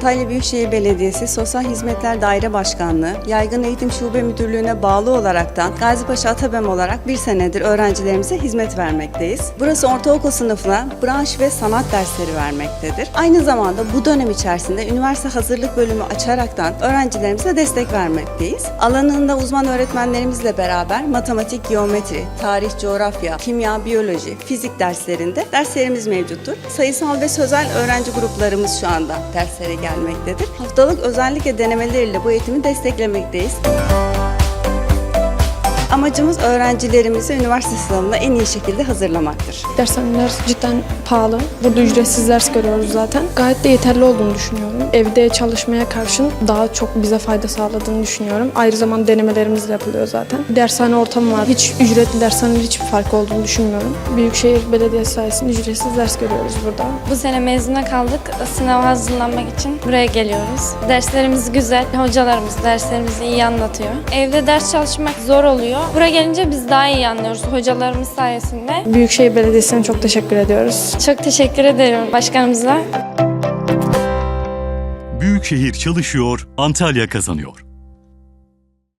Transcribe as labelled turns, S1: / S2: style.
S1: Antalya Büyükşehir Belediyesi Sosyal Hizmetler Daire Başkanlığı, Yaygın Eğitim Şube Müdürlüğü'ne bağlı olaraktan Gazipaşa Atabem olarak bir senedir öğrencilerimize hizmet vermekteyiz. Burası ortaokul sınıfına branş ve sanat dersleri vermektedir. Aynı zamanda bu dönem içerisinde üniversite hazırlık bölümü açaraktan öğrencilerimize destek vermekteyiz. Alanında uzman öğretmenlerimizle beraber matematik, geometri, tarih, coğrafya, kimya, biyoloji, fizik derslerinde derslerimiz mevcuttur. Sayısal ve sözel öğrenci gruplarımız şu anda derslere gelmektedir. Haftalık özellikle denemeleriyle bu eğitimi desteklemekteyiz. Amacımız öğrencilerimizi üniversite sınavına en iyi şekilde hazırlamaktır.
S2: Dershaneler cidden pahalı. Burada ücretsiz ders görüyoruz zaten. Gayet de yeterli olduğunu düşünüyorum. Evde çalışmaya karşın daha çok bize fayda sağladığını düşünüyorum. Ayrı zaman denemelerimiz de yapılıyor zaten. Dershane ortamı var. Hiç ücretli dershanenin hiçbir fark olduğunu düşünmüyorum. Büyükşehir Belediyesi sayesinde ücretsiz ders görüyoruz burada.
S3: Bu sene mezuna kaldık. Sınava hazırlanmak için buraya geliyoruz. Derslerimiz güzel. Hocalarımız derslerimizi iyi anlatıyor. Evde ders çalışmak zor oluyor. Buraya gelince biz daha iyi anlıyoruz hocalarımız sayesinde.
S2: Büyükşehir Belediyesi'ne çok teşekkür ediyoruz.
S3: Çok teşekkür ederim başkanımıza.
S4: Büyükşehir çalışıyor, Antalya kazanıyor.